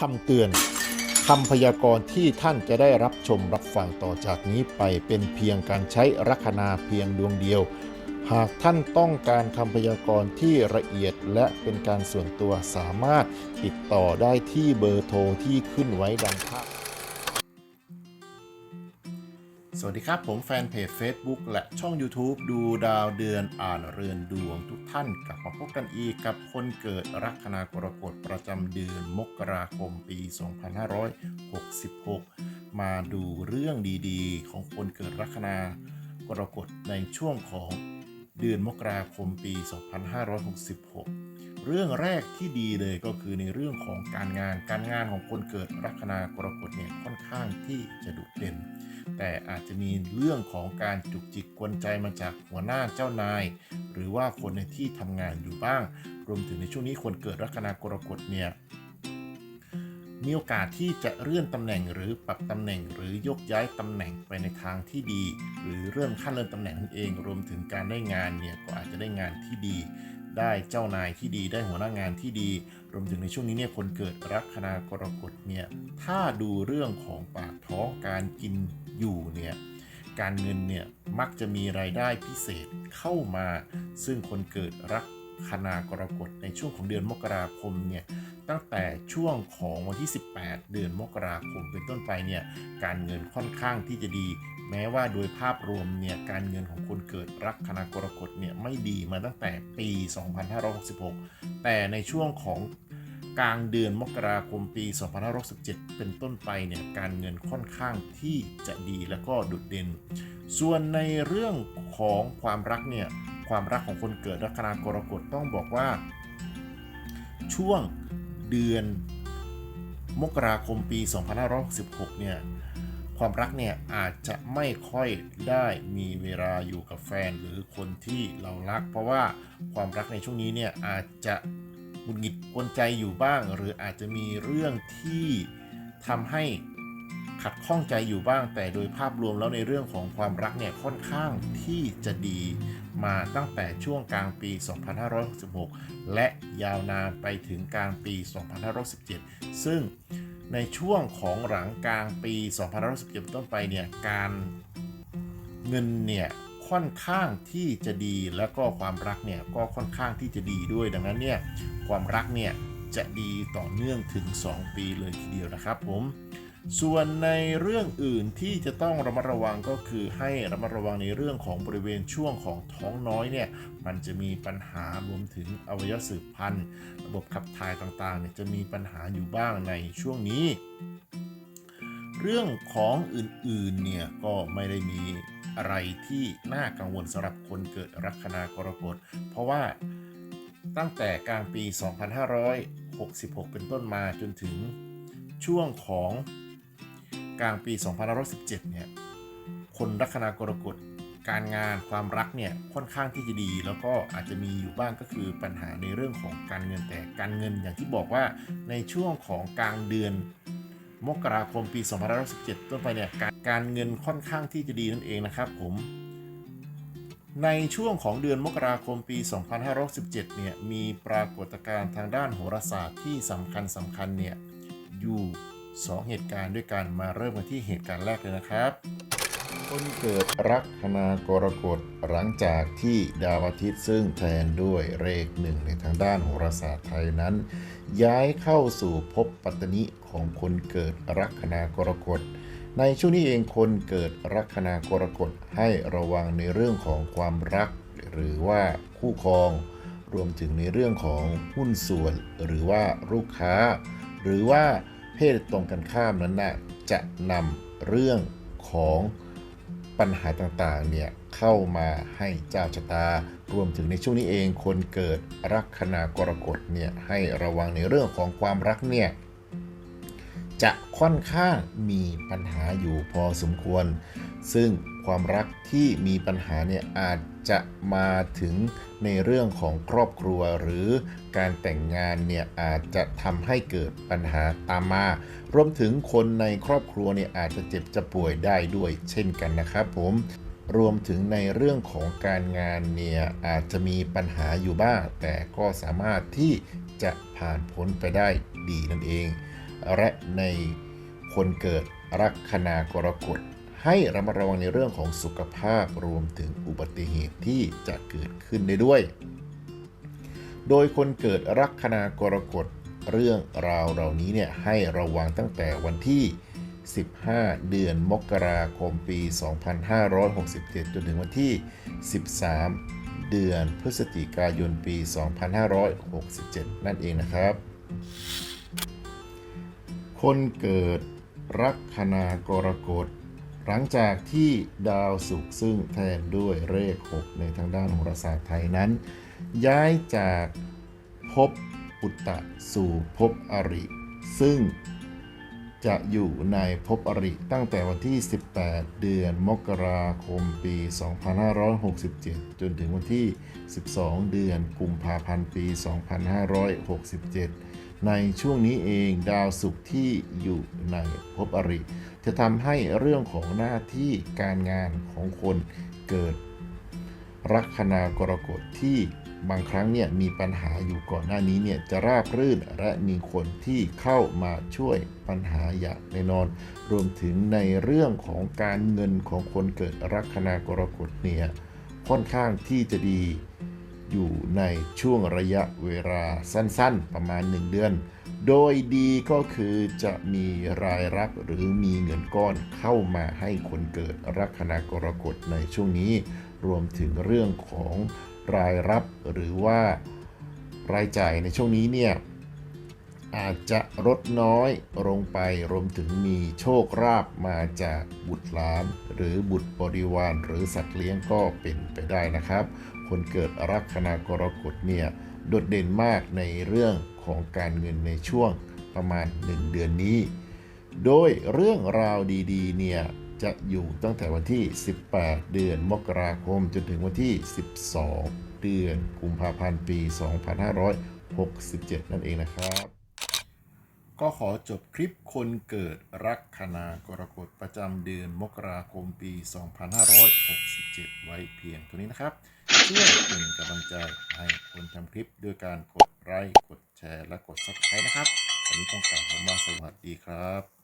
คำเตือนคำพยากรณ์ที่ท่านจะได้รับชมรับฟังต่อจากนี้ไปเป็นเพียงการใช้ลัคนาเพียงดวงเดียว หากท่านต้องการคำพยากรณ์ที่ละเอียดและเป็นการส่วนตัวสามารถติดต่อได้ที่เบอร์โทรที่ขึ้นไว้ดังภาพ วัสดีครับ ผมแฟนเพจ Facebook และช่อง YouTube ดูดาวเดือนอ่านเรือนดวงทุกท่านกลับมาพบกันอีกกับคนเกิดลัคนากรกฎประจำเดือนมกราคมปี 2566 มาดูเรื่องดีๆ ของคนเกิดลัคนากรกฎในช่วงของ เดือนมกราคมปี 2566 เรื่องแรกที่ดีเลยก็คือในเรื่องของการงาน การงานของคนเกิดลัคนากรกฎเนี่ยค่อนข้างที่จะดุเด่น แต่อาจจะมีเรื่องของการจุกจิกกวนใจมาจากหัวหน้าเจ้านาย หรือว่าคนในที่ทำงานอยู่บ้าง รวมถึงในช่วงนี้คนเกิดลัคนากรกฎเนี่ย มีโอกาสที่จะเลื่อนตำแหน่งหรือปรับตำแหน่ง หรือยกย้ายตำแหน่งไปในทางที่ดี หรือเริ่มขั้นเลื่อนตำแหน่งนั่นเอง รวมถึงการได้งานเนี่ยก็อาจจะได้งานที่ดี ได้เจ้านายที่ดีได้หัวหน้างานที่ดี รวมถึงในช่วงนี้เนี่ยคนเกิดลัคนากรกฎเนี่ยถ้าดูเรื่องของปากท้องการกินอยู่เนี่ยการเงินเนี่ยมักจะมีรายได้พิเศษเข้ามา ซึ่งคนเกิดลัคนากรกฎในช่วงของเดือนมกราคมเนี่ย ตั้งแต่ช่วงของวันที่ 18 เดือนมกราคมเป็นต้นไปเนี่ยการเงินค่อนข้างที่จะดี แม้ว่าโดยภาพรวมเนี่ยการเงินของคนเกิดลัคนากรกฎเนี่ยไม่ดีมาตั้งแต่ปี 2566 แต่ในช่วงของกลางเดือนมกราคมปี 2567 เป็นต้นไปเนี่ยการเงินค่อนข้างที่จะดีแล้วก็โดดเด่น ส่วนในเรื่องของความรักเนี่ยความรักของคนเกิดลัคนากรกฎต้องบอกว่า ช่วง เดือนมกราคมปี 2566 เนี่ย ความรักเนี่ยอาจจะไม่ค่อยได้มีเวลาอยู่กับแฟนหรือคนที่เรารัก เพราะว่าความรักในช่วงนี้เนี่ยอาจจะหงุดหงิดกวนใจอยู่บ้าง หรืออาจจะมีเรื่องที่ทำให้ ขัดข้องใจอยู่บ้าง แต่โดยภาพรวมแล้วในเรื่องของความรักเนี่ยค่อนข้างที่จะดีมาตั้งแต่ช่วงกลางปี 2566 และยาวนานไปถึงกลางปี 2517ซึ่งในช่วงของหลังกลางปี 2517ต้นไปเนี่ยการเงินเนี่ยค่อนข้างที่จะดีแล้วก็ความรักเนี่ยก็ค่อนข้างที่จะดีด้วยดังนั้นเนี่ยความรักเนี่ยจะดีต่อเนื่องถึง 2 ปีเลยทีเดียวนะครับผม ส่วนในเรื่องอื่นที่จะต้องระมัดระวังก็คือให้ระมัดระวังในเรื่องของบริเวณช่วงของท้องน้อยเนี่ยมันจะมีปัญหารวมถึงอวัยวะสืบพันธุ์ ระบบขับถ่ายต่างๆเนี่ยจะมีปัญหาอยู่บ้างในช่วงนี้ เรื่องของอื่นๆเนี่ยก็ไม่ได้มีอะไรที่น่ากังวลสำหรับคนเกิดลัคนากรกฎเพราะว่าตั้งแต่กลางปี 2566 เป็นต้นมาจนถึงช่วงของ กลางปี2517เนี่ยคนลัคนากรกฎการงานความรักเนี่ยค่อนข้างที่จะดี แล้วก็อาจจะมีอยู่บ้างก็คือปัญหาในเรื่องของการเงินแต่การเงินอย่างที่บอกว่าในช่วงของกลางเดือนมกราคมปี2517ต้นไปเนี่ยการการเงินค่อนข้างที่จะดีนั่นเองนะครับผมในช่วงของเดือนมกราคมปี 2517เนี่ยมีปรากฏการณ์ทางด้านโหราศาสตร์ที่สำคัญสำคัญเนี่ยอยู่ 2 เหตุการณ์ด้วยกันมาเริ่มกันที่เหตุการณ์แรกเลยนะครับ คนเกิดลัคนากรกฎหลังจากที่ดาวอาทิตย์ซึ่งแทนด้วยเลขหนึ่งในทางด้านโหราศาสตร์ไทยนั้น ย้ายเข้าสู่ภพปัตตนิของคนเกิดลัคนากรกฎในช่วงนี้เองคนเกิดลัคนากรกฎให้ระวังในเรื่องของความรัก หรือว่าคู่ครอง รวมถึงในเรื่องของหุ้นส่วน หรือว่าลูกค้า หรือว่า เพศตรงกันข้ามนั้นนะ่ะจะนำเรื่องของปัญหาต่างๆเนี่ยเข้ามาให้เจ้าชะตา รวมถึงในช่วงนี้เองคนเกิดลัคนากรกฎเนี่ยให้ระวังในเรื่องของความรักเนี่ยจะค่อนข้างมีปัญหาอยู่พอสมควร ซึ่งความรักที่มีปัญหาเนี่ยอาจจะมาถึงในเรื่องของครอบครัวหรือการแต่งงานเนี่ยอาจจะทำให้เกิดปัญหาตามมา รวมถึงคนในครอบครัวเนี่ยอาจจะเจ็บจะป่วยได้ด้วยเช่นกันนะครับผมรวมถึงในเรื่องของการงานเนี่ยอาจจะมีปัญหาอยู่บ้าง แต่ก็สามารถที่จะผ่านพ้นไปได้ดีนั่นเอง และในคนเกิดลัคนากรกฎ ให้ระมัดระวังในเรื่องของสุขภาพรวมถึงอุบัติเหตุที่จะเกิดขึ้นได้ด้วย โดยคนเกิดลัคนากรกฎเรื่องราวเหล่านี้เนี่ยให้ระวังตั้งแต่วันที่ 15 เดือนมกราคมปี 2567 จนถึงวันที่ 13 เดือนพฤศจิกายนปี 2567 นั่นเองนะครับ คนเกิดลัคนากรกฎ หลังจากที่ดาวศุกร์ซึ่งแทนด้วยเลข 6 ในทางด้านโหราศาสตร์ไทยนั้น ย้ายจากภพปุตตะสู่ภพอริ ซึ่งจะอยู่ในภพอริตั้งแต่วันที่ 18 เดือนมกราคมปี 2567 จนถึงวันที่ 12 เดือนกุมภาพันธ์ปี 2567 ในช่วงนี้เองดาวศุกร์ที่อยู่ในภพอริ จะทำให้เรื่องของหน้าที่การงานของคนเกิดลัคนากรกฎที่บางครั้งเนี่ยมีปัญหาอยู่ก่อนหน้านี้เนี่ยจะราบรื่นและมีคนที่เข้ามาช่วยปัญหาอย่างแน่นอน รวมถึงในเรื่องของการเงินของคนเกิดลัคนากรกฎเนี่ยค่อนข้างที่จะดีอยู่ในช่วงระยะเวลาสั้นๆ ประมาณ 1 เดือน โดยดีก็คือจะมีรายรับหรือมีเงินก้อนเข้ามาให้คนเกิดลัคนากรกฎในช่วงนี้ รวมถึงเรื่องของรายรับหรือว่ารายจ่ายในช่วงนี้เนี่ยอาจจะลดน้อยลงไปรวมถึงมีโชคลาภมาจากบุตรหลานหรือบุตรบริวารหรือสัตว์เลี้ยงก็เป็นไปได้นะครับ คนเกิดลัคนากรกฎเนี่ย โดดเด่นมากในเรื่องของการเงินในช่วงประมาณ 1 เดือนนี้ โดยเรื่องราวดีๆ เนี่ย จะอยู่ตั้งแต่วันที่ 18 เดือนมกราคมจนถึงวันที่ 12 เดือนกุมภาพันธ์ปี 2567 นั่นเองนะครับ ก็ขอจบคลิปคนเกิดลักคนากรกฎประจำเดือนมกราคมปี 2567 ไว้เพียงเท่านี้นะครับ ช่วยเป็นกำลังใจให้คนทำคลิปด้วยการกดไลค์กดแชร์และกด subscribe นะครับวันนี้ต้องกล่าวคำว่าสวัสดีครับ